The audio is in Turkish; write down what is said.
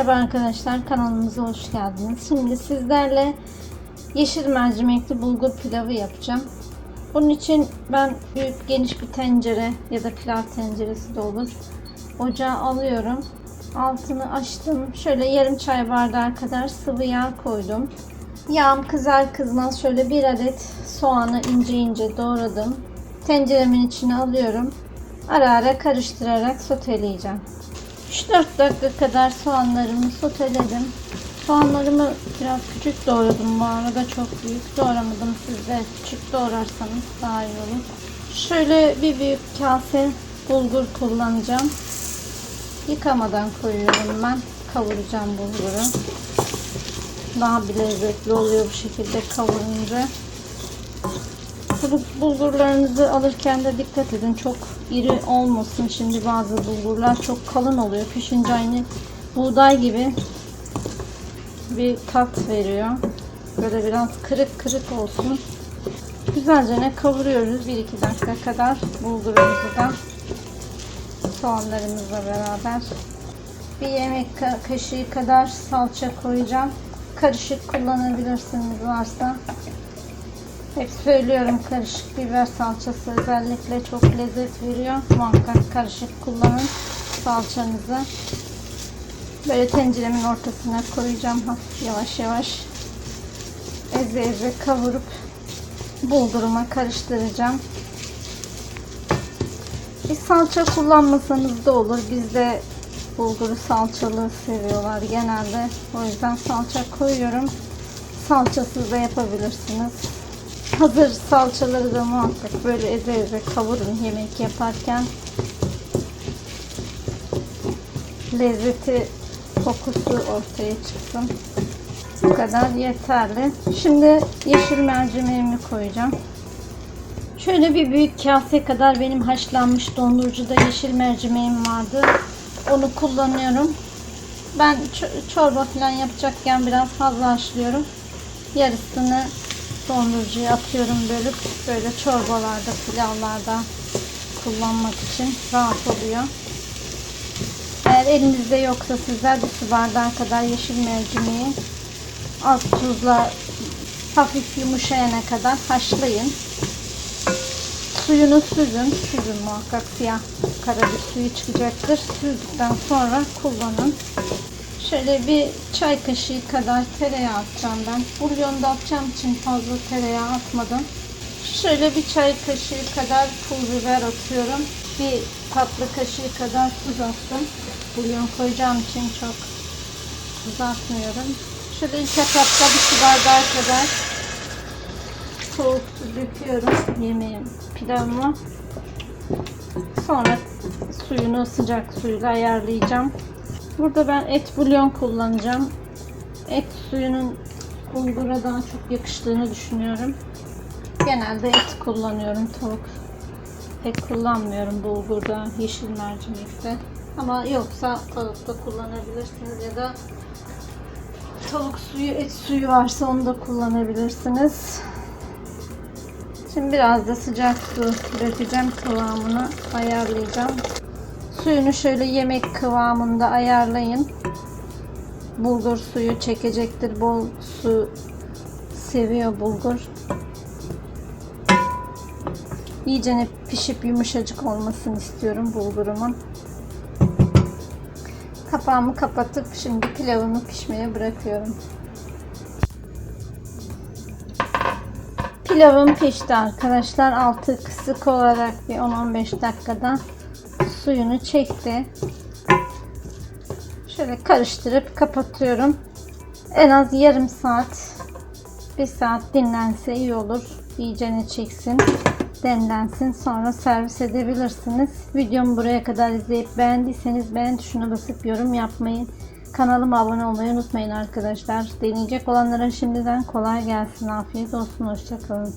Merhaba arkadaşlar kanalımıza hoş geldiniz. Şimdi sizlerle yeşil mercimekli bulgur pilavı yapacağım. Bunun için ben büyük geniş bir tencere ya da pilav tenceresi de olur. Ocağa alıyorum. Altını açtım. Şöyle yarım çay bardağı kadar sıvı yağ koydum. Yağım kızar kızmaz şöyle bir adet soğanı ince ince doğradım. Tenceremin içine alıyorum. Ara ara karıştırarak soteleyeceğim. 3-4 dakika kadar soğanlarımı soteledim. Soğanlarımı biraz küçük doğradım bu arada çok büyük doğramadım. Siz de küçük doğrarsanız daha iyi olur. Şöyle bir büyük kase bulgur kullanacağım. Yıkamadan koyuyorum ben. Kavuracağım bulguru. Daha bir lezzetli oluyor bu şekilde kavurunca. Bu bulgurlarınızı alırken de dikkat edin. Çok iri olmasın. Şimdi bazı bulgurlar çok kalın oluyor. Pişince aynı buğday gibi bir tat veriyor. Böyle biraz kırık kırık olsun. Güzelce ne kavuruyoruz 1-2 dakika kadar bulgurumuzu da soğanlarımızla beraber. Bir yemek ka- kaşığı kadar salça koyacağım. Karışık kullanabilirsiniz varsa. Hep söylüyorum karışık biber salçası özellikle çok lezzet veriyor. Muhakkak karışık kullanın salçanızı. Böyle tenceremin ortasına koyacağım hafif yavaş yavaş. Eze eze kavurup bulduruma karıştıracağım. Bir salça kullanmasanız da olur. Bizde bulguru salçalı seviyorlar genelde. O yüzden salça koyuyorum. Salçasız da yapabilirsiniz. Hazır salçaları da muhakkak böyle eze eze kavurun yemek yaparken. Lezzeti, kokusu ortaya çıksın. Bu kadar yeterli. Şimdi yeşil mercimeğimi koyacağım. Şöyle bir büyük kase kadar benim haşlanmış dondurucuda yeşil mercimeğim vardı. Onu kullanıyorum. Ben çorba falan yapacakken biraz fazla haşlıyorum. Yarısını dondurucuya atıyorum bölüp böyle çorbalarda, pilavlarda kullanmak için rahat oluyor. Eğer elinizde yoksa sizler bir su bardağı kadar yeşil mercimeği az tuzla hafif yumuşayana kadar haşlayın. Suyunu süzün. Süzün muhakkak siyah kara bir suyu çıkacaktır. Süzdükten sonra kullanın. Şöyle bir çay kaşığı kadar tereyağı atacağım ben. Bulyonda atacağım için fazla tereyağı atmadım. Şöyle bir çay kaşığı kadar pul biber atıyorum. Bir tatlı kaşığı kadar tuz attım. Bulyon koyacağım için çok tuz atmıyorum. Şöyle ilk etapta bir su bardağı kadar soğuk su döküyorum yemeğim pilavıma. Sonra suyunu sıcak suyla ayarlayacağım. Burada ben et bulyon kullanacağım. Et suyunun bulgura daha çok yakıştığını düşünüyorum. Genelde et kullanıyorum. Tavuk pek kullanmıyorum bulgurda, yeşil mercimekte. Ama yoksa tavukta kullanabilirsiniz ya da tavuk suyu, et suyu varsa onu da kullanabilirsiniz. Şimdi biraz da sıcak su dökeceğim kıvamını ayarlayacağım. Suyunu şöyle yemek kıvamında ayarlayın. Bulgur suyu çekecektir. Bol su seviyor bulgur. İyice pişip yumuşacık olmasını istiyorum bulgurumun. Kapağımı kapatıp şimdi pilavımı pişmeye bırakıyorum. Pilavım pişti arkadaşlar. Altı kısık olarak bir 10-15 dakikada suyunu çekti. Şöyle karıştırıp kapatıyorum. En az yarım saat, bir saat dinlense iyi olur. İyicene çeksin, demlensin. Sonra servis edebilirsiniz. Videomu buraya kadar izleyip beğendiyseniz beğen tuşuna basıp yorum yapmayı, kanalıma abone olmayı unutmayın arkadaşlar. Deneyecek olanlara şimdiden kolay gelsin. Afiyet olsun. Hoşçakalın.